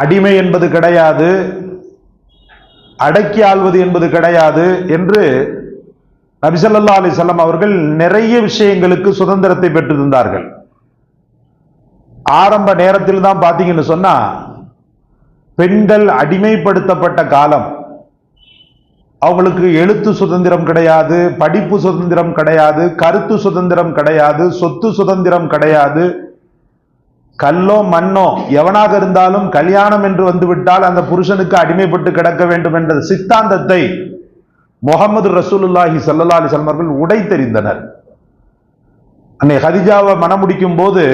அடிமை என்பது கிடையாது அடக்கி ஆள்வது என்பது கிடையாது என்று நபிசல்லா அலிசல்லாம் அவர்கள் நிறைய விஷயங்களுக்கு சுதந்திரத்தை பெற்றிருந்தார்கள். ஆரம்ப நேரத்தில் தான் பார்த்தீங்கன்னு சொன்னா பெண்கள் அடிமைப்படுத்தப்பட்ட காலம். அவங்களுக்கு எழுத்து சுதந்திரம் கிடையாது படிப்பு சுதந்திரம் கிடையாது கருத்து சுதந்திரம் கிடையாது சொத்து சுதந்திரம் கிடையாது. கல்லோ மண்ணோ எவனாக இருந்தாலும் கல்யாணம் என்று வந்துவிட்டால் அந்த புருஷனுக்கு அடிமைப்பட்டு கிடக்க வேண்டும் என்ற சித்தாந்தத்தை முகமது ரசூலுல்லாஹி சல்லா அலிஸ்லாம் அவர்கள் உடை தெரிந்தனர். அன்னை ஹதிஜாவை மணமுடிக்கும் போது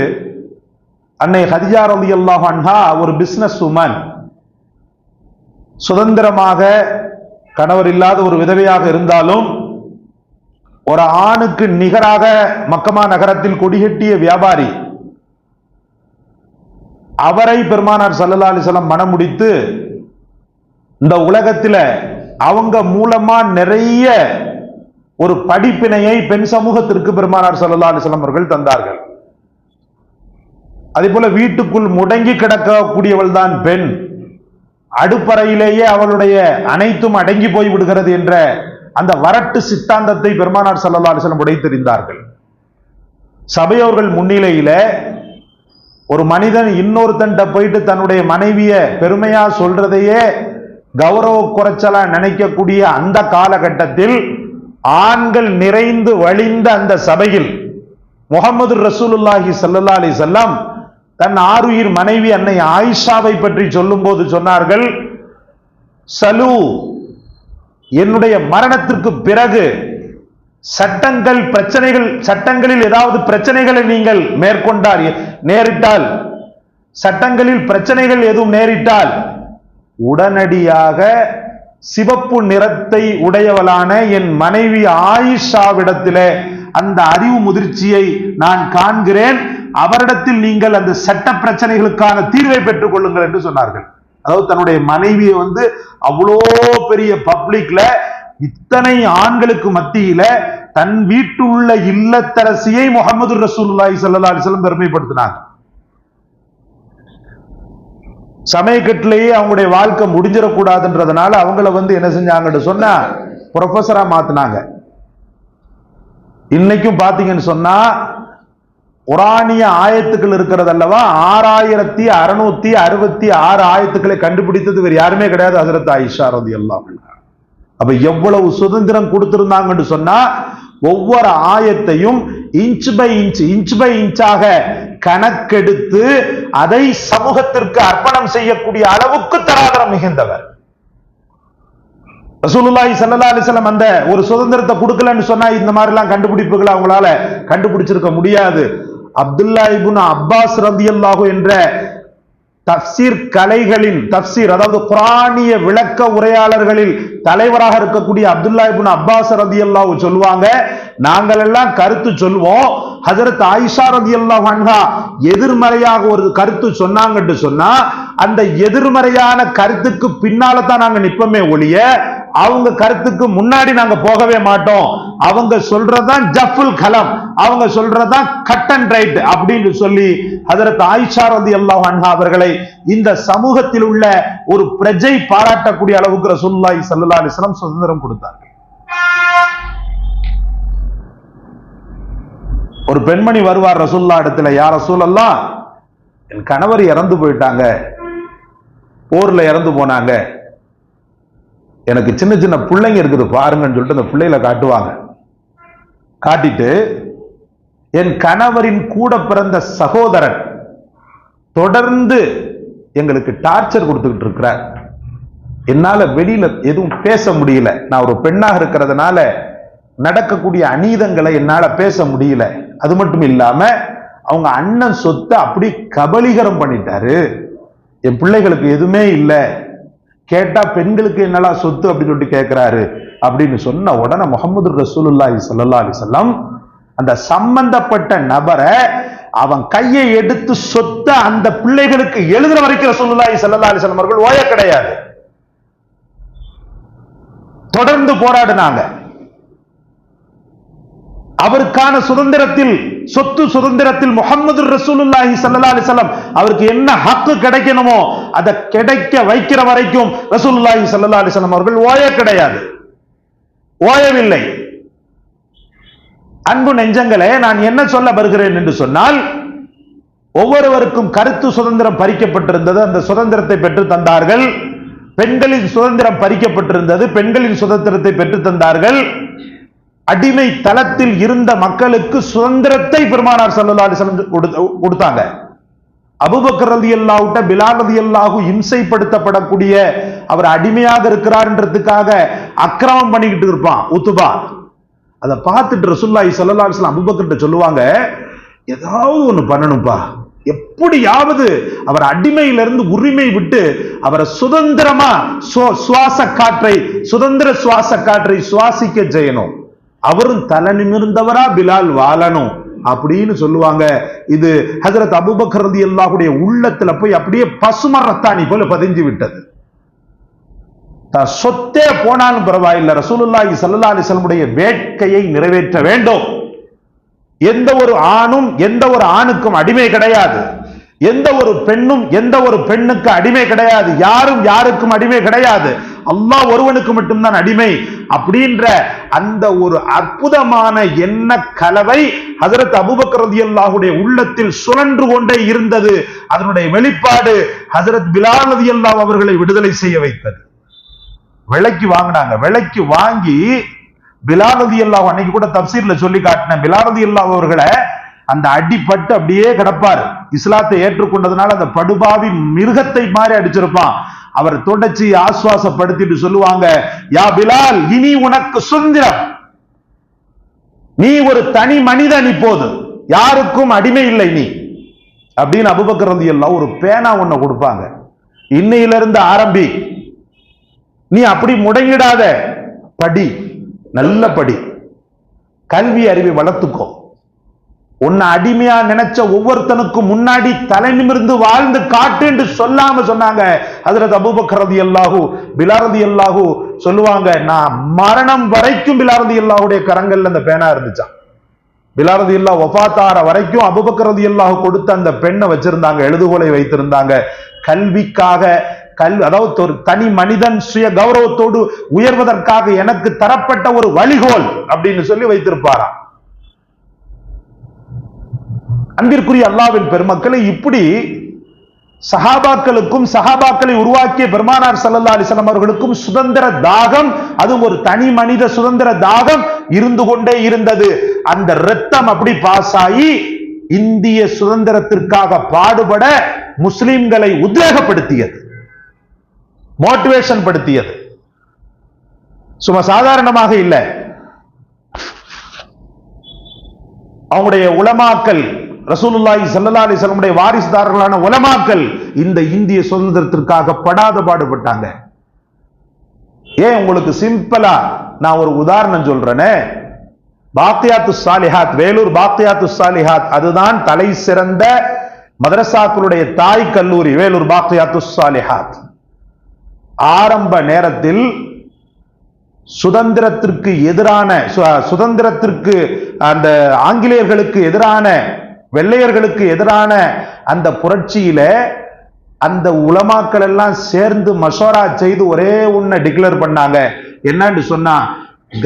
அன்னை ஹதிஜா ரவி அல்லாஹ் அன்ஹா ஒரு பிஸ்னஸ் உமன் சுதந்திரமாக கணவர் இல்லாத ஒரு விதவையாக இருந்தாலும் ஒரு ஆணுக்கு நிகராக மக்கமா நகரத்தில் கொடிகட்டிய வியாபாரி அவரை பெருமானார் சல்லா அலிசல்லாம் மனம் முடித்து இந்த உலகத்தில் அவங்க மூலமா நிறைய ஒரு படிப்பினையை பெண் சமூகத்திற்கு பெருமானார் சல்லா அலிசல்லாம் அவர்கள் தந்தார்கள். அதே போல வீட்டுக்குள் முடங்கி கிடக்கக்கூடியவள் தான் பெண். அடுப்பறையிலேயே அவளுடைய அனைத்தும் அடங்கி போய் விடுகிறது என்ற அந்த வரட்டு சித்தாந்தத்தை பெருமானார் சல்லா அலிஸ்லம் உடைத்தெறிந்தார்கள். சபையோர்கள் முன்னிலையில ஒரு மனிதன் இன்னொருத்தன்ட்ட போயிட்டு தன்னுடைய மனைவிய பெருமையா சொல்றதையே கௌரவ குறைச்சலா நினைக்கக்கூடிய அந்த காலகட்டத்தில் ஆண்கள் நிறைந்து வழிந்த அந்த சபையில் முகமது ரசூலுல்லாஹி சல்லா அலி செல்லம் தன் ஆறுயிர் மனைவி அன்னை ஆயிஷாவை பற்றி சொல்லும் போது சொன்னார்கள் சலு என்னுடைய மரணத்திற்கு பிறகு சட்டங்கள் பிரச்சனைகள் சட்டங்களில் ஏதாவது பிரச்சனைகளை நீங்கள் மேற்கொண்டால் நேரிட்டால் சட்டங்களில் பிரச்சனைகள் எதுவும் நேரிட்டால் உடனடியாக சிவப்பு நிறத்தை உடையவளான என் மனைவி ஆயிஷாவிடத்திலே அந்த அறிவு முதிர்ச்சியை நான் காண்கிறேன். அவரிடத்தில் நீங்கள் அந்த சட்ட பிரச்சனைகளுக்கான தீர்வை பெற்றுக் கொள்ளுங்கள் என்று சொன்னார்கள். அதாவது தன்னுடைய மனைவியை வந்து அவ்வளோ பெரிய பப்ளிக்ல இத்தனை ஆண்களுக்கு மத்தியில தன் வீட்டு உள்ள இல்லத்தரசியை முகமது ரசூல்லாய் சல்லா அலைஹி வஸல்லம் பெருமைப்படுத்தினாங்க. சமயக்கட்டிலேயே அவங்களுடைய வாழ்க்கை முடிஞ்சிடக்கூடாதுன்றதுனால அவங்கள வந்து என்ன செஞ்சாங்கன்னு சொன்னா ப்ரொஃபஸரா மாத்தினாங்க. இன்னைக்கும் பாத்தீங்கன்னு சொன்னா குரானிய ஆயத்துக்கள் இருக்கிறது அல்லவா ஆறாயிரத்தி அறுநூத்தி அறுபத்தி ஆறு ஆயத்துக்களை கண்டுபிடித்தது வேறு யாருமே கிடையாது ஹசரத் ஆயிஷா ரதி எல்லாம் அப்ப எவ்வளவு சுதந்திரம் கொடுத்திருந்தாங்கன்னு சொன்னா ஒவ்வொரு ஆயத்தையும் inch by inch inch by இன்ச்சாக கணக்கெடுத்து அதை சமூகத்திற்கு அர்ப்பணம் செய்யக்கூடிய அளவுக்கு தராதரம் மிகுந்தவர். ரசூலுல்லாஹி ஸல்லல்லாஹு அலைஹி வஸல்லம் அந்த ஒரு சுதந்திரத்தை கொடுக்கலன்னு சொன்னா இந்த மாதிரி எல்லாம் கண்டுபிடிப்புகளை அவங்களால கண்டுபிடிச்சிருக்க முடியாது. அப்துல்லா இபுன் அப்பாஸ் ரலியல்லாஹு என்ற தப்சீர் கலைகளின் தப்சீர் அதாவது குரானிய விளக்க உரையாளர்களில் தலைவராக இருக்கக்கூடிய அப்துல்லா இபின் அப்பாஸ் ரலியல்லாஹு சொல்லுவாங்க. நாங்கள் எல்லாம் கருத்து சொல்வோம். ஹசரத் ஆயிஷா ரதி அல்லாஹா எதிர்மறையாக ஒரு கருத்து சொன்னாங்கன்னு சொன்னா அந்த எதிர்மறையான கருத்துக்கு பின்னால தான் நாங்க நிற்போமே ஒழிய அவங்க கருத்துக்கு முன்னாடி நாங்க போகவே மாட்டோம். அவங்க சொல்றதான் ஜஃபுல் கலம். அவங்க சொல்றதான் கட் அண்ட் ரைட் அப்படின்னு சொல்லி அதற்கு ஆயிஷா ரதி அல்லாஹ் அன்ஹா அவர்களை இந்த சமூகத்தில் உள்ள ஒரு பிரஜை பாராட்டக்கூடிய அளவுக்கு ரசூல்லாய் சல்லா அலிஸ்லாம் சுதந்திரம் கொடுத்தார்கள். ஒரு பெண்மணி வருவார் ரசூல்லா இடத்துல யார் ரசூலல்லாம் என் கணவர் இறந்து போயிட்டாங்க. போர்ல இறந்து போனாங்க. எனக்கு சின்ன சின்ன பிள்ளைங்க இருக்குது பாருங்கன்னு சொல்லிட்டு அந்த பிள்ளைகளை காட்டுவாங்க. காட்டிட்டு என் கணவரின் கூட பிறந்த சகோதரன் தொடர்ந்து எங்களுக்கு டார்ச்சர் கொடுத்துக்கிட்டு இருக்கிறார். என்னால வெளியில எதுவும் பேச முடியல. நான் ஒரு பெண்ணாக இருக்கிறதுனால நடக்கக்கூடிய அநீதங்களை என்னால பேச முடியல. அது மட்டும் இல்லாம அவங்க அண்ணன் சொத்தை அப்படி கபலீகரம் பண்ணிட்டாரு. என் பிள்ளைகளுக்கு எதுவுமே இல்லை. கேட்டா பெண்களுக்கு என்னெல்லாம் சொத்து அப்படின்னு சொல்லிட்டு கேட்கிறாரு அப்படின்னு சொன்ன உடனே முகமது ரசூலுல்லாஹி ஸல்லல்லாஹு அலிசல்லாம் அந்த சம்பந்தப்பட்ட நபரை அவன் கையை எடுத்து சொத்த அந்த பிள்ளைகளுக்கு எழுதுற வரைக்கும் ரசூலுல்லாஹி ஸல்லல்லாஹு அலைஹி அவர்கள் ஓய கிடையாது. தொடர்ந்து போராடினாங்க. அவருக்கான சுதந்திரத்தில் சொத்து சுதந்திரத்தில் முகமது ரசூலுல்லாஹி சல்லா அலைஹி அவருக்கு என்ன ஹக்கு கிடைக்கணுமோ அதை கிடைக்க வைக்கிற வரைக்கும் ரசூலுல்லாஹி சல்லா அலைஹி அவர்கள் ஓய கிடையாது. ஓயவில்லை. அன்பு நெஞ்சங்களே நான் என்ன சொல்ல வருகிறேன் என்று சொன்னால் ஒவ்வொருவருக்கும் கருத்து சுதந்திரம் பறிக்கப்பட்டிருந்தது அந்த சுதந்திரத்தை பெற்று தந்தார்கள். பெண்களின் சுதந்திரம் பறிக்கப்பட்டிருந்தது பெண்களின் சுதந்திரத்தை பெற்று தந்தார்கள். அடிமை தளத்தில் இருந்த மக்களுக்கு சுதந்திரத்தை பெருமானார் சல்லா அலிசலம் கொடுத்தாங்க. அபூபக்கர் ரலியல்லாஹு அல்லாஹ்ட்ட பிலால் இம்சைப்படுத்தப்படக்கூடிய அவர் அடிமையாக இருக்கிறார்ன்றதுக்காக அக்கிரமம் பண்ணிக்கிட்டு இருப்பான் உத்துபா. அதை பார்த்துட்டு ரசூலுல்லாஹி சல்லா அலிஸ்லாம் வஸல்லம் அபூபக்கர்ட்ட சொல்லுவாங்க ஏதாவது ஒன்று பண்ணணும்ப்பா எப்படியாவது அவர் அடிமையிலிருந்து உரிமை விட்டு அவரை சுதந்திரமா சுவாச காற்றை சுதந்திர சுவாச காற்றை சுவாசிக்க செய்யணும். அவரும் தலை நிமிர்ந்தவரா பிலால் வாழணும் அப்படின்னு சொல்லுவாங்க. இது ஹஜரத் அபூபக்கர் ரலியல்லாஹுடைய உள்ளத்துல போய் அப்படியே பசுமரத்தாணி போல பதிஞ்சு விட்டது. சொத்தே போனாலும் பரவாயில்லை. ரசூலுல்லாஹி சல்லா அலைஹி வேட்கையை நிறைவேற்ற வேண்டும். எந்த ஒரு ஆணும் எந்த ஒரு ஆணுக்கும் அடிமை கிடையாது. எந்த ஒரு பெண்ணும் எந்த ஒரு பெண்ணுக்கு அடிமை கிடையாது. யாரும் யாருக்கும் அடிமை கிடையாது. அல்லாஹ் ஒருவனுக்கு மட்டும்தான் அடிமை. அப்படின்ற அந்த ஒரு அற்புதமான எண்ண கலவை ஹசரத் அபூபக்கர் அல்லாஹுடைய உள்ளத்தில் சுழன்று கொண்டே இருந்தது. அதனுடைய வெளிப்பாடு ஹசரத் பிலால் அல்லாஹ் அவர்களை விடுதலை செய்ய வைத்தது. விலைக்கு வாங்கினாங்க. விலைக்கு வாங்கி பிலாலதி அல்லாஹ் அன்னைக்கு கூட தப்சீர்ல சொல்லி காட்டின பிலாரதி அல்லாஹ் அவர்களை அந்த அடிபட்டு அப்படியே கிடப்பார். இஸ்லாத்தை ஏற்றுக்கொண்டதுனால அந்த படுபாவி மிருகத்தை மாதிரி அடிச்சிருப்பான். அவர் தொடச்சி ஆசுவாசப்படுத்திட்டு சொல்லுவாங்க யா பிலால் இனி உனக்கு சுதந்திரம் நீ ஒரு தனி மனிதன் இப்போது. யாருக்கும் அடிமை இல்லை நீ. அப்படின்னு அபுபக்கர் எல்லாம் ஒரு பேனா ஒன்ன கொடுப்பாங்க. இன்னையிலிருந்து ஆரம்பி. நீ அப்படி முடங்கிடாத. படி. நல்ல படி. கல்வி அறிவை வளர்த்துக்கோ. உன்னை அடிமையா நினைச்ச ஒவ்வொருத்தனுக்கும் முன்னாடி தலை நிமிர்ந்து வாழ்ந்து காட்டு என்று சொல்லாம சொன்னாங்க. அதுல தபுபக்ரதி எல்லாகு பிலாரதி எல்லாகு சொல்லுவாங்க நான் மரணம் வரைக்கும் பிலாரதி எல்லாவுடைய கரங்கள்ல அந்த பேனா இருந்துச்சான் பிலாரதி ரலியல்லாஹு ஒஃபாத்தார வரைக்கும் அபுபக்ரதி ரலியல்லாஹு கொடுத்த அந்த பெண்ணை வச்சிருந்தாங்க எழுதுகோலை வைத்திருந்தாங்க. கல்விக்காக கல் அதாவது ஒரு தனி மனிதன் சுய கௌரவத்தோடு உயர்வதற்காக எனக்கு தரப்பட்ட ஒரு வழிகோல் அப்படின்னு சொல்லி வைத்திருப்பாராம். அன்பிற்குரிய அல்லாவின் பெருமக்களை இப்படி சஹாபாக்களுக்கும் சஹாபாக்களை உருவாக்கிய பெருமானார் ஸல்லல்லாஹு அலைஹி அவர்களுக்கும் சுதந்திர தாகம் அது ஒரு தனி மனித சுதந்திர தாகம் இருந்து கொண்டே இருந்தது. அந்த ரத்தம் அப்படி பாஸ் ஆகி இந்திய சுதந்திரத்திற்காக பாடுபட முஸ்லிம்களை உத்வேகப்படுத்தியது. மோட்டிவேஷன் படுத்தியது. சும்மா சாதாரணமாக இல்லை. அவங்களுடைய உளமாக்கல் ரசூலுல்லாஹி சல்லா அலைஹி வாரிசுதாரர்களான உலமாக்கல் இந்த இந்திய சுதந்திரத்திற்காக படாத பாடுபட்டாங்க. ஏன் உங்களுக்கு சிம்பிளா நான் ஒரு உதாரணம் சொல்றேனே? பாத்தியாத்து சாலிஹாத் வேலூர் பாத்தியாத்து சாலிஹாத் அதுதான் தலை சிறந்த மதரசாக்களுடைய தாய் கல்லூரி வேலூர் பாத்தியாத்து சாலிஹாத். ஆரம்ப நேரத்தில் சுதந்திரத்திற்கு எதிரான சு- சுதந்திரத்திற்கு அந்த ஆங்கிலேயர்களுக்கு எதிரான வெள்ளையர்களுக்கு எதிரான அந்த புரட்சியில அந்த உலமாக்கள் எல்லாம் சேர்ந்து மசோரா செய்து ஒரே ஒன்றை டிக்ளேர் பண்ணாங்க. என்னன்னு சொன்னா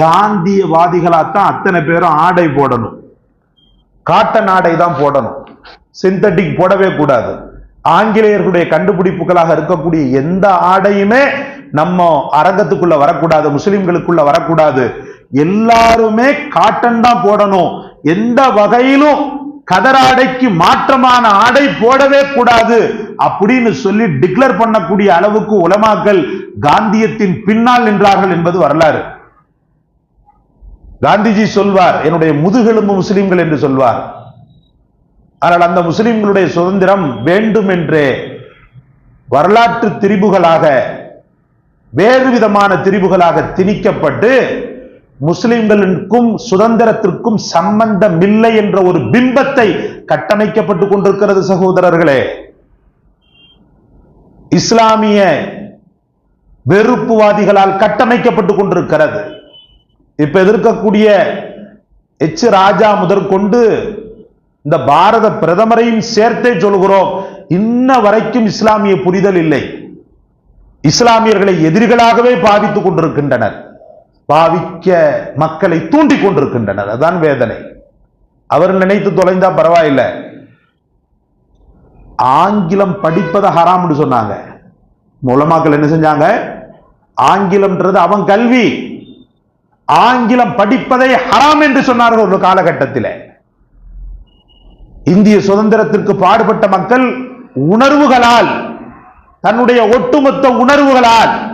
காந்தியவாதிகளாத்தான் அத்தனை பேரும் ஆடை போடணும். காட்டன் ஆடை தான் போடணும். சிந்தட்டிக் போடவே கூடாது. ஆங்கிலேயர்களுடைய கண்டுபிடிப்புகளாக இருக்கக்கூடிய எந்த ஆடையுமே நம்ம அரங்கத்துக்குள்ள வரக்கூடாது முஸ்லிம்களுக்குள்ள வரக்கூடாது. எல்லாருமே காட்டன் தான் போடணும். எந்த வகையிலும் கதராடைக்கு மாற்றமான ஆடை போடவே கூடாது அப்படின்னு சொல்லி டிக்ளேர் பண்ணக்கூடிய அளவுக்கு உலமாக்கள் காந்தியத்தின் பின்னால் நின்றார்கள் என்பது வரலாறு. காந்திஜி சொல்வார் என்னுடைய முதுகெலும்பு முஸ்லிம்கள் என்று சொல்வார். ஆனால் அந்த முஸ்லிம்களுடைய சுதந்திரம் வேண்டும் என்றே வரலாற்று திரிபுகளாக வேறு விதமான திரிபுகளாக திணிக்கப்பட்டு முஸ்லிம்களுக்கும் சுதந்திரத்திற்கும் சம்பந்தம் இல்லை என்ற ஒரு பிம்பத்தை கட்டமைக்கப்பட்டுக் கொண்டிருக்கிறது சகோதரர்களே. இஸ்லாமிய வெறுப்புவாதிகளால் கட்டமைக்கப்பட்டுக் கொண்டிருக்கிறது. இப்ப எதிர்க்கக்கூடிய எச் ராஜா முதற்கொண்டு இந்த பாரத பிரதமரையும் சேர்த்தே சொல்கிறோம். இன்ன வரைக்கும் இஸ்லாமிய புரிதல் இல்லை. இஸ்லாமியர்களை எதிரிகளாகவே பாதித்துக் கொண்டிருக்கின்றனர். பாவிக்க மக்களை தூண்டிக் கொண்டிருக்கின்றனர். அதான் வேதனை. அவர் நினைத்து தொலைந்தா பரவாயில்லை. ஆங்கிலம் படிப்பதை ஹராம்னு சொன்னாங்க. மூலமாக்கள் என்ன செஞ்சாங்க? ஆங்கிலம்ன்றது அவன் கல்வி. ஆங்கிலம் படிப்பதை ஹராம் என்று சொன்னார்கள் ஒரு காலகட்டத்தில். இந்திய சுதந்திரத்திற்கு பாடுபட்ட மக்கள் உணர்வுகளால் தன்னுடைய ஒட்டுமொத்த உணர்வுகளால்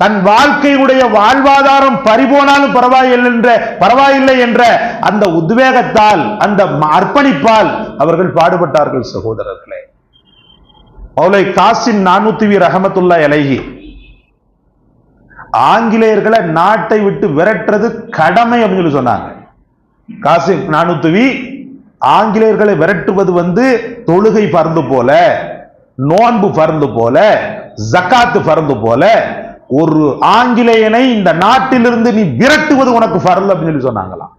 தன் வாழ்க்கையுடைய வாழ்வாதாரம் பறிபோனாலும் பரவாயில்லை என்ற பரவாயில்லை என்ற அந்த உத்வேகத்தால் அந்த அர்ப்பணிப்பால் அவர்கள் பாடுபட்டார்கள் சகோதரர்களே. மௌலை காசின் நானூத்தி ரஹமத்துல்லா இலகி ஆங்கிலேயர்களை நாட்டை விட்டு விரட்டுறது கடமை அப்படின்னு சொல்லி சொன்னாங்க. காசிம் நானூத்துவி ஆங்கிலேயர்களை விரட்டுவது வந்து தொழுகை பறந்து போல நோன்பு பறந்து போல ஜக்காத்து பறந்து போல ஒரு ஆங்கிலேயனை இந்த நாட்டிலிருந்து நீ விரட்டுவது உனக்கு ஃபரல் அப்படின்னு சொல்லி சொன்னாங்களாம்.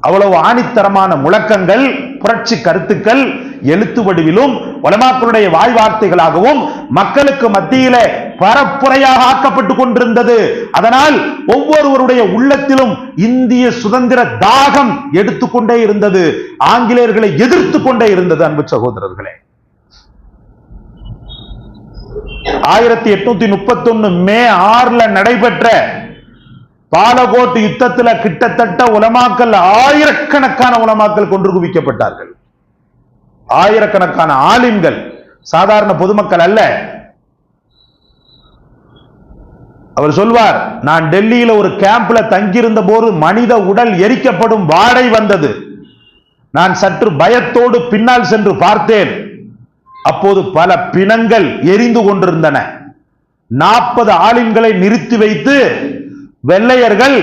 அவ்வளவு ஆணித்தரமான முழக்கங்கள் புரட்சி கருத்துக்கள் எழுத்து வடிவிலும் உலமாக்களுடைய வாழ்வார்த்தைகளாகவும் மக்களுக்கு மத்தியில பரப்புரையாக ஆக்கப்பட்டு கொண்டிருந்தது. அதனால் ஒவ்வொருவருடைய உள்ளத்திலும் இந்திய சுதந்திர தாகம் எடுத்துக்கொண்டே இருந்தது. ஆங்கிலேயர்களை எதிர்த்து கொண்டே இருந்தது அன்பு சகோதரர்களே. ஆயிரத்தி எட்நூத்தி முப்பத்தி ஒன்னு மே ஆறுல நடைபெற்ற பாலகோட் யுத்தத்துல கிட்டத்தட்ட உலமாக்கல் ஆயிரக்கணக்கான உலமாக்கல் கொன்று குவிக்கப்பட்டார்கள். ஆயிரக்கணக்கான ஆலிம்கள் சாதாரண பொதுமக்கள் அல்ல. அவர் சொல்வார் நான் டெல்லியில ஒரு கேம்ப்ல தங்கியிருந்த போது மனித உடல் எரிக்கப்படும் வாடை வந்தது. நான் சற்று பயத்தோடு பின்னால் சென்று பார்த்தேன். அப்போது பல பிணங்கள் எரிந்து கொண்டிருந்தன. நாற்பது ஆலிம்களை நிறுத்தி வைத்து வெள்ளையர்கள்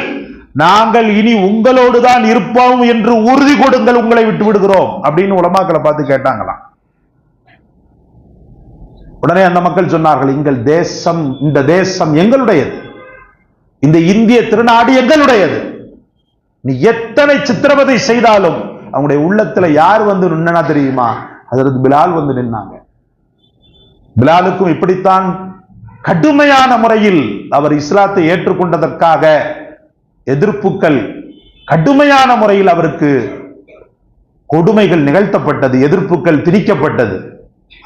நாங்கள் இனி உங்களோடு தான் இருப்போம் என்று உறுதி கொடுங்கள் உங்களை விட்டு விடுகிறோம் அப்படின்னு உலமாக்களை பார்த்து கேட்டாங்களாம். உடனே அந்த மக்கள் சொன்னார்கள் எங்கள் தேசம் இந்த தேசம் எங்களுடையது. இந்த இந்திய திருநாடு எங்களுடையது. நீ எத்தனை சித்திரவதை செய்தாலும் அவங்களுடைய உள்ளத்துல யார் வந்து நின்னா தெரியுமா? அதற்கு பிலால் வந்து நின்னாங்க. பிலாலுக்கும் இப்படித்தான் கடுமையான முறையில் அவர் இஸ்லாத்தை ஏற்றுக்கொண்டதற்காக எதிர்ப்புகள் கடுமையான முறையில் அவருக்கு கொடுமைகள் நிகழ்த்தப்பட்டது எதிர்ப்புகள் திணிக்கப்பட்டது.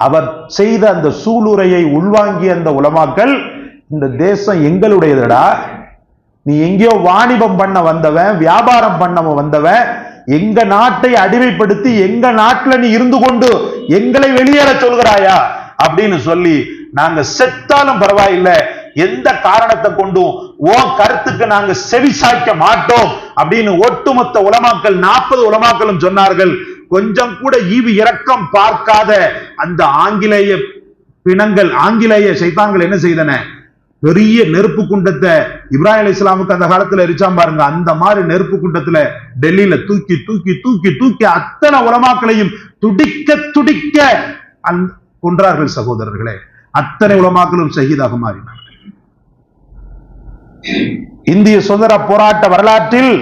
அவர் செய்த அந்த சூளுரையை உள்வாங்கிய அந்த உலமாக்கள் இந்த தேசம் எங்களுடையதுடா நீ எங்கேயோ வாணிபம் பண்ண வந்தவன் வியாபாரம் பண்ண வந்தவன் எங்க நாட்டை அடிமைப்படுத்தி எங்க நாட்டுல நீ இருந்து கொண்டு எங்களை வெளியேற சொல்கிறாயா? அப்படின்னு சொல்லி நாங்க செத்தாலும் பரவாயில்லை. எந்த காரணத்தை கொண்டும் ஓ கருத்துக்கு நாங்க செவி சாய்க்க மாட்டோம் அப்படின்னு ஒட்டுமொத்த உலமாக்கள் நாற்பது உலமாக்களும் சொன்னார்கள். கொஞ்சம் கூட ஈவு இரக்கம் பார்க்காத அந்த ஆங்கிலேய பிணங்கள் ஆங்கிலேய சைத்தான்கள் என்ன செய்தன? பெரிய நெருப்பு குண்டத்தை இப்ராஹிம் அலி இஸ்லாமுக்கு அந்த காலத்துல எரிச்சாம் பாருங்க. அந்த மாதிரி நெருப்பு குண்டத்துல டெல்லியில தூக்கி தூக்கி தூக்கி தூக்கி அத்தனை உலமாக்களையும் துடிக்க துடிக்க அந் கொன்றார்கள் சகோதரர்களே. அத்தனை உலமாக்களும் சகிதாக மாறினார்கள். இந்திய சுதந்திர போராட்ட வரலாற்றில்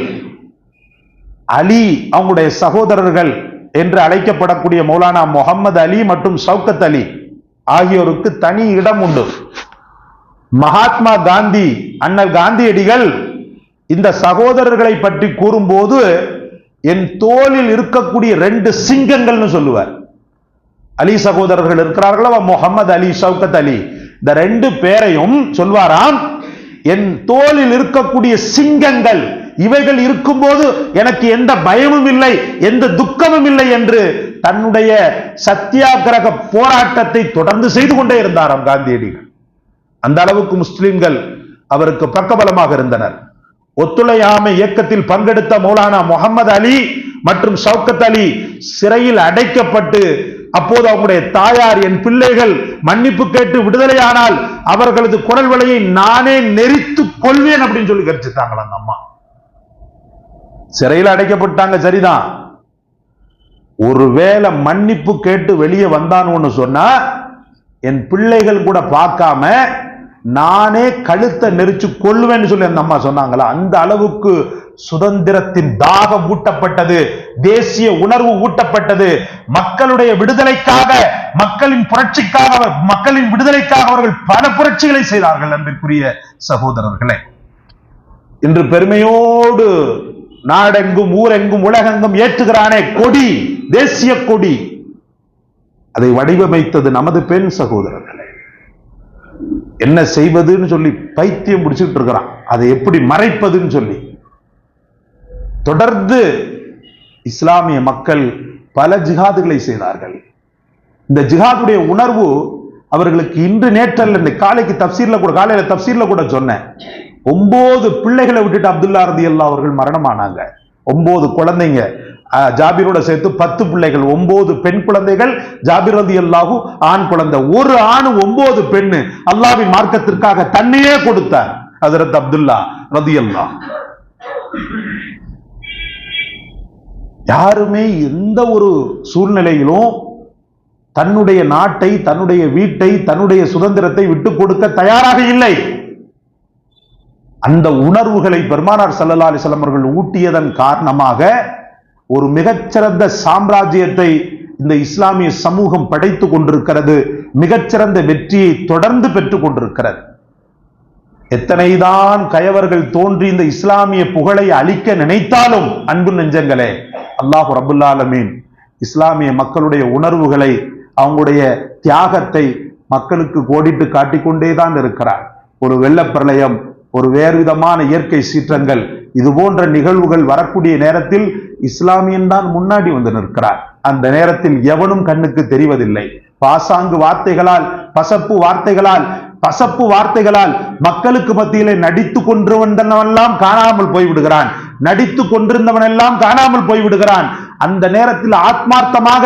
அலி அவங்களுடைய சகோதரர்கள் என்று அழைக்கப்படக்கூடிய மௌலானா முகமது அலி மற்றும் சவுகத் அலி ஆகியோருக்கு தனி இடம் உண்டு. மகாத்மா காந்தி அண்ணல் காந்தியடிகள் இந்த சகோதரர்களை பற்றி கூறும்போது என் தோளில் இருக்கக்கூடிய ரெண்டு சிங்கங்கள்னு சொல்லுவார். அலி சகோதரர்கள் இருக்கிறார்களோ முகமது அலி ஷவுகத் அலி. இந்த ரெண்டு பேரையும் சொல்வாராம் என் தோளில் இருக்கக்கூடிய சிங்கங்கள் இவைகள் இருக்கும்போது எனக்கு எந்த பயமும் இல்லை எந்த துக்கமும் இல்லை என்று தன்னுடைய சத்தியாகிரக போராட்டத்தை தொடர்ந்து செய்து கொண்டே இருந்தாராம் காந்தியடிகள். அந்த அளவுக்கு முஸ்லிம்கள் அவருக்கு பக்கபலமாக இருந்தனர். ஒத்துழையாமை இயக்கத்தில் பங்கெடுத்த மௌலானா முகமது அலி மற்றும் சவுக்கத் அலி சிறையில் அடைக்கப்பட்டு அப்போது அவங்களுடைய தாயார் என் பிள்ளைகள் மன்னிப்பு கேட்டு விடுதலையானால் அவர்களது குரல் வலையை நானே நெறித்து கொள்வேன் அப்படின்னு சொல்லி கரிச்சுட்டாங்களா அந்த அம்மா. சிறையில் அடைக்கப்பட்டாங்க சரிதான். ஒருவேளை மன்னிப்பு கேட்டு வெளியே வந்தான்னு சொன்னா என் பிள்ளைகள் கூட பார்க்காம நானே கழுத்தை நெரிச்சு கொள்வேன்னு சொல்லி அந்த அம்மா சொன்னாங்களா? அந்த அளவுக்கு சுதந்திரத்தின் தாகம் ஊட்டப்பட்டது தேசிய உணர்வு ஊட்டப்பட்டது. மக்களுடைய விடுதலைக்காக மக்களின் புரட்சிக்காக மக்களின் விடுதலைக்காக அவர்கள் பல புரட்சிகளை செய்தார்கள் அன்பிற்குரிய சகோதரர்களே. இன்று பெருமையோடு நாடெங்கும் ஊரெங்கும் உலகெங்கும் ஏற்றுகிறானே கொடி தேசிய கொடி. அதை வடிவமைத்தது நமது பெண் சகோதரர்கள். என்ன செய்வதுன்னு சொல்லி பைத்தியம் முடிச்சுட்டு இருக்கிறான். அதை எப்படி மறைப்பதுன்னு சொல்லி. தொடர்ந்து இஸ்லாமிய மக்கள் பல ஜிஹாதுகளை செய்தார்கள். இந்த ஜிஹாதுடைய உணர்வு அவர்களுக்கு இன்று நேற்றல்ல இந்த காலைக்கு தப்சீர்ல கூட காலையில தப்சீர்ல கூட சொன்னேன். ஒன்பது பிள்ளைகளை விட்டுட்டு அப்துல்லா ரதி அல்லா அவர்கள் மரணமானாங்க. ஒன்பது குழந்தைங்க ஜாபிரோட சேர்த்து பத்து பிள்ளைகள் ஒன்பது பெண் குழந்தைகள் ஜாபிர் ரதி அல்லாஹூ ஆண் குழந்தை. ஒரு ஆணு ஒன்பது பெண்ணு. அல்லாவின் மார்க்கத்திற்காக தன்னையே கொடுத்தார் ஹஜரத் அப்துல்லா ரதி அல்லா யாருமே எந்த ஒரு சூழ்நிலையிலும் தன்னுடைய நாட்டை தன்னுடைய வீட்டை தன்னுடைய சுதந்திரத்தை விட்டுக் கொடுக்க தயாராக இல்லை. அந்த உணர்வுகளை பெருமானார் ஸல்லல்லாஹு அலைஹி அவர்கள் ஊட்டியதன் காரணமாக ஒரு மிகச்சிறந்த சாம்ராஜ்யத்தை இந்த இஸ்லாமிய சமூகம் படைத்துக் கொண்டிருக்கிறது மிகச்சிறந்த வெற்றியை தொடர்ந்து பெற்றுக் கொண்டிருக்கிறது. எத்தனைதான் கயவர்கள் தோன்றி இந்த இஸ்லாமிய புகழை அழிக்க நினைத்தாலும் அன்பு நெஞ்சங்களே அல்லாஹ் ரபுல்லாலமீன் இஸ்லாமிய மக்களுடைய உணர்வுகளை அவங்களுடைய தியாகத்தை மக்களுக்கு கோடிட்டு காட்டிக்கொண்டே தான் இருக்கிறார். ஒரு வெள்ளப்பிரளயம் ஒரு வேறு விதமான இயற்கை சீற்றங்கள். இது போன்ற நிகழ்வுகள் வரக்கூடிய நேரத்தில் இஸ்லாமியன் தான் முன்னாடி வந்து நிற்கிறார். அந்த நேரத்தில் எவனும் கண்ணுக்கு தெரிவதில்லை. பாசாங்கு வார்த்தைகளால் பசப்பு வார்த்தைகளால் பசப்பு வார்த்தைகளால் மக்களுக்கு மத்தியிலே நடித்து கொன்று வந்தவனெல்லாம் காணாமல் போய்விடுகிறான். நடித்து கொண்டிருந்தவன் எல்லாம் காணாமல் போய்விடுகிறான். அந்த நேரத்தில் ஆத்மார்த்தமாக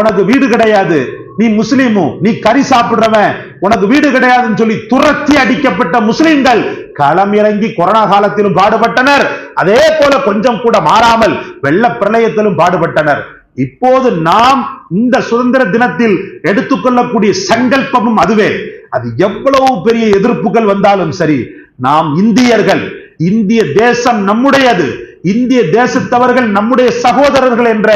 உனக்கு வீடு கிடையாது. நீ முஸ்லீமும் நீ கறி சாப்பிடுறவன் உனக்கு வீடு கிடையாதுன்னு சொல்லி துரத்தி அடிக்கப்பட்ட முஸ்லிம்கள் களம் இறங்கி கொரோனா காலத்திலும் பாடுபட்டனர். அதே போல கொஞ்சம் கூட மாறாமல் வெள்ள பிரளயத்திலும் பாடுபட்டனர். இப்போது நாம் இந்த சுதந்திர தினத்தில் எடுத்துக்கொள்ளக்கூடிய சங்கல்பமும் அதுவே. அது எவ்வளவு பெரிய எதிர்ப்புகள் வந்தாலும் சரி நாம் இந்தியர்கள் இந்திய தேசம் நம்முடையது இந்திய தேசத்தவர்கள் நம்முடைய சகோதரர்கள் என்ற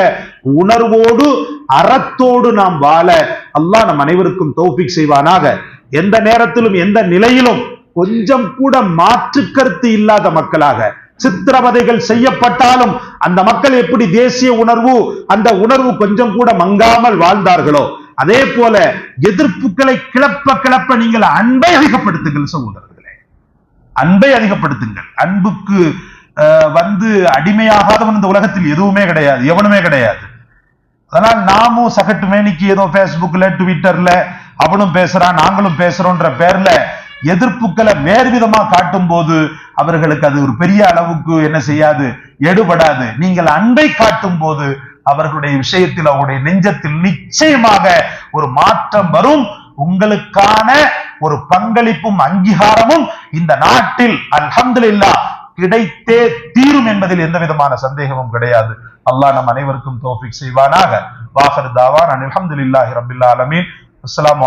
உணர்வோடு அறத்தோடு நாம் வாழ அல்லாஹ் நம் அனைவருக்கும் தோப்பிக் செய்வானாக. எந்த நேரத்திலும் எந்த நிலையிலும் கொஞ்சம் கூட மாற்று கருத்து இல்லாத மக்களாக. சித்திரவதைகள் செய்யப்பட்டாலும் அந்த மக்கள் எப்படி தேசிய உணர்வு அந்த உணர்வு கொஞ்சம் கூட மங்காமல் வாழ்ந்தார்களோ? அதே போல எதிர்ப்புகளை கிளப்ப கிளப்ப நீங்கள் அன்பை அதிகப்படுத்துங்கள் சகோதரர்களே. அன்பை அதிகப்படுத்துங்கள். அன்புக்கு அஹ், வந்து அடிமையாகாதவன் இந்த உலகத்தில் எதுவுமே கிடையாது எவனுமே கிடையாது. அதனால் நாமும் சகட்டு மேனிக்கு ஏதோ பேஸ்புக்ல ட்விட்டர்ல அவனும் பேசுறான் நாங்களும் பேசுறோன்ற பேர்ல எதிர்ப்புகளை வேறு விதமா காட்டும் போது அவர்களுக்கு அது ஒரு பெரிய அளவுக்கு என்ன செய்யாது எடுபடாது. நீங்கள் அன்பை காட்டும் போது அவர்களுடைய விஷயத்தில் அவருடைய நெஞ்சத்தில் நிச்சயமாக ஒரு மாற்றம் வரும். உங்களுக்கான ஒரு பங்களிப்பும் அங்கீகாரமும் இந்த நாட்டில் அல்ஹம்துல்லா கிடைத்தே தீரும் என்பதில் எந்த விதமான சந்தேகமும் கிடையாது. அல்லாஹ் நம் அனைவருக்கும் தோஃபிக் செய்வானாக. வாஹர் தாவான் அல்ஹம்துலில்லாஹி ரபில் ஆலமீன். அஸ்ஸலாமு